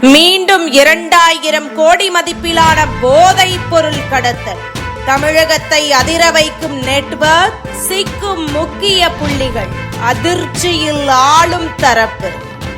மீண்டும் இரண்டாயிரம் கோடி மதிப்பிலான போதைப் பொருள் கடத்தல். தமிழகத்தை அதிர வைக்கும் நெட்வொர்க் சிக்கும் முக்கிய புள்ளிகள். அதிர்ச்சியில் ஆளும் தரப்பு.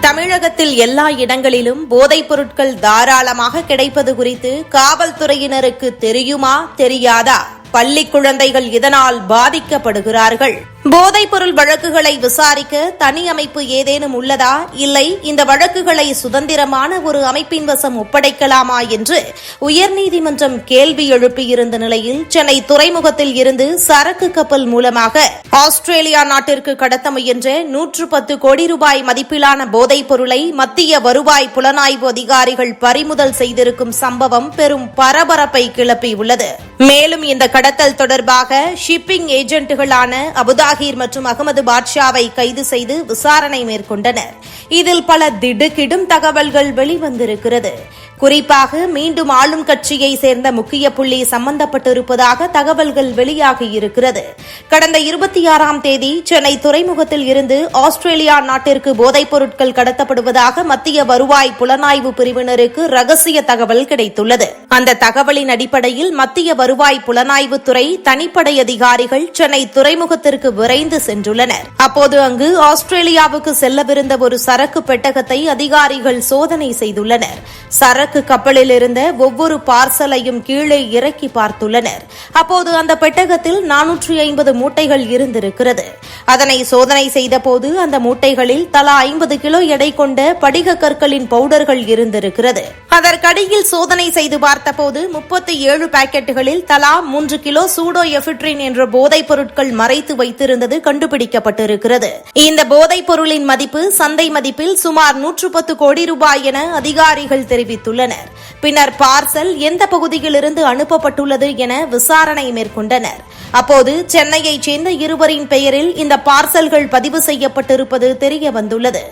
தமிழகத்தில் எல்லா இடங்களிலும் போதைப் பொருட்கள் தாராளமாக கிடைப்பது குறித்து காவல்துறையினருக்கு தெரியுமா தெரியாதா? பள்ளி குழந்தைகள் இதனால் பாதிக்கப்படுகிறார்கள். போதைப் பொருள் வழக்குகளை விசாரிக்க தனி அமைப்பு ஏதேனும் உள்ளதா? இல்லை இந்த வழக்குகளை சுதந்திரமான ஒரு அமைப்பின் வசம் ஒப்படைக்கலாமா என்று உயர்நீதிமன்றம் கேள்வி எழுப்பியிருந்த நிலையில் சென்னை துறைமுகத்தில் இருந்து சரக்கு கப்பல் மூலமாக ஆஸ்திரேலியா நாட்டிற்கு கடத்த முயன்ற நூற்று பத்து கோடி ரூபாய் மதிப்பிலான போதைப் பொருளை மத்திய வருவாய் புலனாய்வு அதிகாரிகள் பறிமுதல் செய்திருக்கும் சம்பவம் பெரும் பரபரப்பை கிளப்பியுள்ளது. மேலும் இந்த கடத்தல் தொடர்பாக ஷிப்பிங் ஏஜென்ட்டுகளான அபுதாகிர் மற்றும் அகமது பாட்ஷாவை கைது செய்து விசாரணை மேற்கொண்டனர். இதில் பல திடுக்கிடும் தகவல்கள் வெளிவந்திருக்கிறது. குறிப்பாக மீண்டும் ஆளும் கட்சியை சேர்ந்த முக்கிய புள்ளி சம்பந்தப்பட்டிருப்பதாக தகவல்கள் வெளியாகியிருக்கிறது. கடந்த இருபத்தி ஆறாம் தேதி சென்னை துறைமுகத்தில் இருந்து ஆஸ்திரேலியா நாட்டிற்கு போதைப் பொருட்கள் கடத்தப்படுவதாக மத்திய வருவாய் புலனாய்வு பிரிவினருக்கு ரகசிய தகவல் கிடைத்துள்ளது. அந்த தகவலின் அடிப்படையில் மத்திய வருவாய் புலனாய்வுத்துறை தனிப்படை அதிகாரிகள் சென்னை துறைமுகத்திற்கு விரைந்து சென்றுள்ளனர். அப்போது அங்கு ஆஸ்திரேலியாவுக்கு செல்லவிருந்த ஒரு சரக்கு பெட்டகத்தை அதிகாரிகள் சோதனை செய்துள்ளனர். சரக்கு கப்பலில் இருந்த ஒவ்வொரு பார்சலையும் கீழே இறக்கி பார்த்துள்ளனர். அப்போது அந்த பெட்டகத்தில் நானூற்றி ஐம்பது மூட்டைகள் இருந்திருக்கிறது. அதனை சோதனை செய்தபோது அந்த மூட்டைகளில் தலா ஐம்பது கிலோ எடை கொண்ட படிக கற்களின் பவுடர்கள் இருந்திருக்கிறது. அதற்கடியில் சோதனை செய்து பார்த்தபோது முப்பத்தி ஏழு பாக்கெட்டுகளில் தலா மூன்று கிலோ சூடோ எஃபிட்ரின் என்ற போதைப் பொருட்கள் மறைத்து வைத்திருந்தது கண்டுபிடிக்கப்பட்டிருக்கிறது. இந்த போதைப் பொருளின் மதிப்பு சந்தை மதிப்பில் சுமார் நூற்று பத்து கோடி ரூபாய் என அதிகாரிகள் தெரிவித்தனர். தெரிவித்துள்ளனர். பின்னர் பார்சல் எந்த பகுதியிலிருந்து அனுப்பப்பட்டுள்ளது என விசாரணை மேற்கொண்டனர். அப்போது சென்னையைச் சேர்ந்த இருவரின் பெயரில் இந்த பார்சல்கள் பதிவு செய்யப்பட்டிருப்பது தெரிய வந்துள்ளது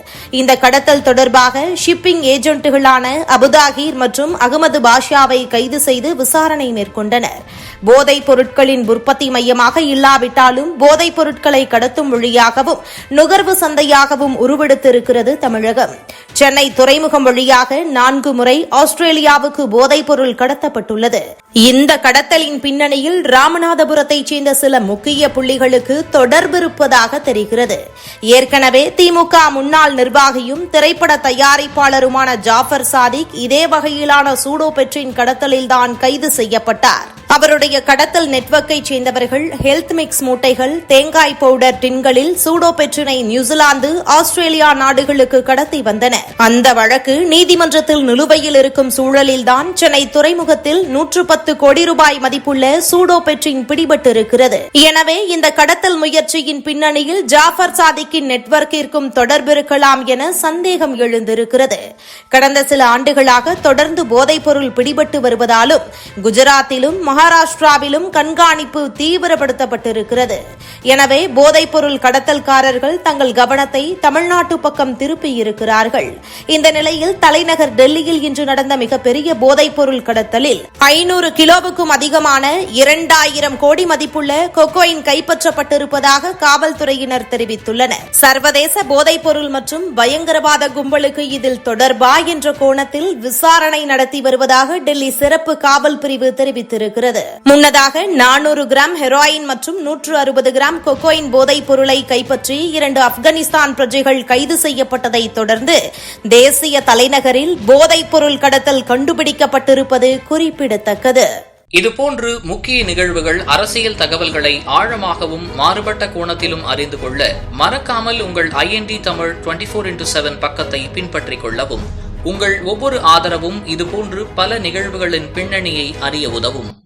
இந்த கடத்தல் தொடர்பாக ஷிப்பிங் ஏஜென்ட்டுகளான அபுதாகிர் மற்றும் அகமது பாஷாவை கைது செய்து விசாரணை மேற்கொண்டனர். போதைப் பொருட்களின் உற்பத்தி மையமாக இல்லாவிட்டாலும் போதைப் பொருட்களை கடத்தும் வழியாகவும் நுகர்வு சந்தையாகவும் உருவெடுத்திருக்கிறது தமிழகம். சென்னை துறைமுகம் வழியாக நான்கு முறை ஆஸ்திரேலியாவுக்கு போதைப்பொருள் கடத்தப்பட்டுள்ளது. இந்த கடத்தலின் பின்னணியில் ராமநாதபுரத்தைச் சேர்ந்த சில முக்கிய புள்ளிகளுக்கு தொடர்பு இருப்பதாக தெரிகிறது. ஏற்கனவே திமுக முன்னாள் நிர்வாகியும் திரைப்பட தயாரிப்பாளருமான ஜாஃபர் சாதிக் இதே வகையிலான சூடோ பெற்றின் கடத்தலில்தான் கைது செய்யப்பட்டார். அவருடைய கடத்தல் நெட்வொர்க்கைச் சேர்ந்தவர்கள் ஹெல்த் மிக்ஸ் மூட்டைகள் தேங்காய் பவுடர் டின்களில் சூடோ பெற்றினை நியூசிலாந்து ஆஸ்திரேலியா நாடுகளுக்கு கடத்தி வந்தனர் அந்த வழக்கு நீதிமன்றத்தில் நிலுவையில் இருக்கும் சூழலில்தான் சென்னை துறைமுகத்தில் நூற்று பத்து கோடி ரூபாய் மதிப்புள்ள சூடோ பெற்றின் பிடிபட்டிருக்கிறது. எனவே இந்த கடத்தல் முயற்சியின் பின்னணியில் ஜாஃபர் சாதிக்கின் நெட்வொர்க்கிற்கும் தொடர்பு இருக்கலாம் என சந்தேகம் எழுந்திருக்கிறது. கடந்த சில ஆண்டுகளாக தொடர்ந்து போதைப்பொருள் பிடிபட்டு வருவதாலும் குஜராத்திலும் மகா மகாராஷ்டிராவிலும் கண்காணிப்பு தீவிரப்படுத்தப்பட்டிருக்கிறது. எனவே போதைப்பொருள் கடத்தல்காரர்கள் தங்கள் கவனத்தை தமிழ்நாட்டு பக்கம் திருப்பியிருக்கிறார்கள். இந்த நிலையில் தலைநகர் டெல்லியில் இன்று நடந்த மிகப்பெரிய போதைப்பொருள் கடத்தலில் ஐநூறு கிலோவுக்கும் அதிகமான இரண்டாயிரம் கோடி மதிப்புள்ள கொக்கோயின் கைப்பற்றப்பட்டிருப்பதாக காவல்துறையினர் தெரிவித்துள்ளனர். சர்வதேச போதைப்பொருள் மற்றும் பயங்கரவாத கும்பலுக்கு இதில் தொடர்பா என்ற கோணத்தில் விசாரணை நடத்தி வருவதாக டெல்லி சிறப்பு காவல் பிரிவு தெரிவித்திருக்கிறது. முன்னதாக நானூறு கிராம் ஹெராயின் மற்றும் நூற்று அறுபது கிராம் கொக்கோயின் போதைப் பொருளை கைப்பற்றி இரண்டு ஆப்கானிஸ்தான் பிரஜைகள் கைது செய்யப்பட்டதை தொடர்ந்து தேசிய தலைநகரில் போதைப் பொருள் கடத்தல் கண்டுபிடிக்கப்பட்டிருப்பது குறிப்பிடத்தக்கது. இதுபோன்று முக்கிய நிகழ்வுகள் அரசியல் தகவல்களை ஆழமாகவும் மாறுபட்ட கோணத்திலும் அறிந்து கொள்ள மறக்காமல் உங்கள் IND Tamil twenty four into seven பக்கத்தை பின்பற்றிக் கொள்ளவும். உங்கள் ஒவ்வொரு ஆதரவும் இதுபோன்று பல நிகழ்வுகளின் பின்னணியை அறிய உதவும்.